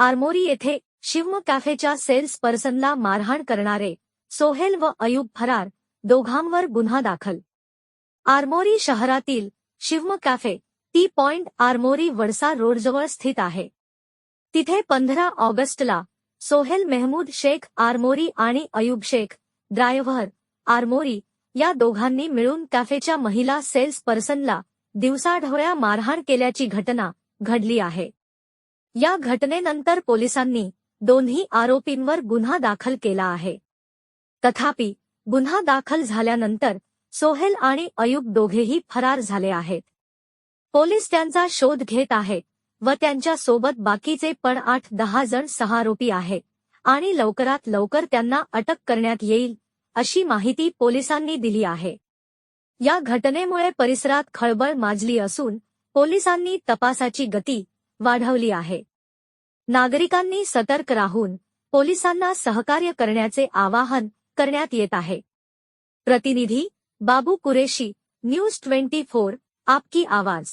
आरमोरी येथे शिवम कॅफेच्या सेल्स पर्सनला मारहाण करणारे सोहेल व अयूब फरार दोघांवर गुन्हा दाखल. आरमोरी शहरातील Shivam cafe tea point Armori Wadsa रोडजवळ स्थित आहे. तिथे पंधरा ऑगस्टला सोहेल मेहमूद शेख आरमोरी आणि अयूब शेख ड्रायव्हर आरमोरी या दोघांनी मिळून कॅफेच्या महिला सेल्स पर्सनला दिवसाढवळ्या मारहाण केल्याची घटना घडली आहे. या घटनेनंतर पोलिसांनी दोन्ही आरोपींवर गुन्हा दाखल केला आहे. तथापि गुन्हा दाखल झाल्यानंतर सोहेल आणि अयूब दोघेही फरार झाले आहेत. पोलीस त्यांचा शोध घेत आहेत व त्यांच्यासोबत बाकीचे पण आठ दहा जण सहा आरोपी आहेत आणि लवकरात लवकर त्यांना अटक करण्यात येईल अशी माहिती पोलिसांनी दिली आहे. या घटनेमुळे परिसरात खळबळ माजली असून पोलिसांनी तपासाची गती वाढवली आहे. नागरिकांनी सतर्क राहून पोलिसांना सहकार्य करण्याचे आवाहन करण्यात येत आहे. प्रतिनिधी Babu Qureshi news twenty four आपकी आवाज.